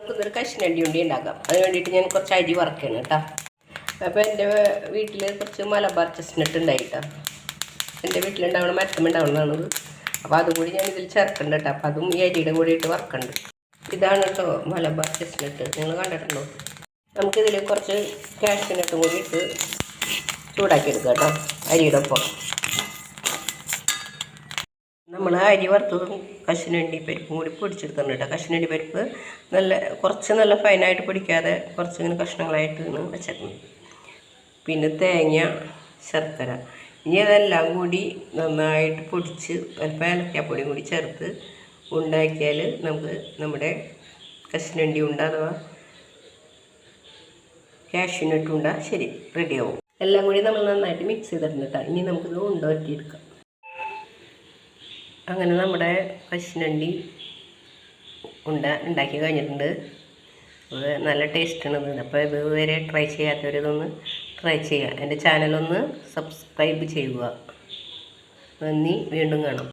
നമുക്കിതൊരു കഷ്ണണ്ടി ഉണ്ടി ഉണ്ടാക്കാം. അതിന് വേണ്ടിയിട്ട് ഞാൻ കുറച്ച് അരി വറക്കാണ് കേട്ടോ. അപ്പോൾ എന്റെ വീട്ടിൽ കുറച്ച് മലബാർ ചെസ്നട്ട് ഉണ്ടായി കേട്ടോ. എന്റെ വീട്ടിലുണ്ടാവണ മരത്തും ഉണ്ടാവുന്നതാണത് അപ്പോൾ അതും കൂടി ഞാൻ ഇതിൽ ചേർക്കണ്ട കേട്ടോ. അപ്പോൾ അതും ഈ അരിയുടെ കൂടി ഇട്ട് വറക്കണ്ട്. ഇതാണ് കേട്ടോ മലബാർ ചെസ്നട്ട് നിങ്ങൾ കണ്ടിട്ടുണ്ടോ? നമുക്കിതിൽ കുറച്ച് കാഷ്നട്ടും കൂടി ഇട്ട് ചൂടാക്കി എടുക്കാം കേട്ടോ അരിയുടെ ഒപ്പം. നമ്മൾ അരി വറുത്തതും കശുനണ്ടി പരിപ്പും കൂടി പൊടിച്ചെടുക്കുന്നുണ്ട് കേട്ടോ. കശുനണ്ടി പരിപ്പ് നല്ല കുറച്ച് നല്ല ഫൈനായിട്ട് പൊടിക്കാതെ കുറച്ച് ഇങ്ങനെ കഷ്ണങ്ങളായിട്ടാണ് വെച്ചേക്കുന്നത് പിന്നെ തേങ്ങ ശർക്കര. ഇനി അതെല്ലാം കൂടി നന്നായിട്ട് പൊടിച്ച് അല്പം ഏലക്കാപ്പൊടിയും കൂടി ചേർത്ത് ഉണ്ടാക്കിയാൽ നമുക്ക് നമ്മുടെ കശുനണ്ടി ഉണ്ട അഥവാ കാഷ്യൂനട്ട് ശരി റെഡിയാവും എല്ലാം കൂടി നമ്മൾ നന്നായിട്ട് മിക്സ് ചെയ്തിട്ടുണ്ട് കേട്ടോ. ഇനി നമുക്കിത് ഉണ്ട വറ്റിയെടുക്കാം. അങ്ങനെ നമ്മുടെ പശുനണ്ടി ഉണ്ട ഉണ്ടാക്കി കഴിഞ്ഞിട്ടുണ്ട്. അത് നല്ല ടേസ്റ്റാണ് ഇത്. അപ്പോൾ ഇതുവരെ ട്രൈ ചെയ്യാത്തവരിതൊന്ന് ട്രൈ ചെയ്യുക. എന്റെ ചാനലൊന്ന് സബ്സ്ക്രൈബ് ചെയ്യുക. നന്ദി. വീണ്ടും കാണാം.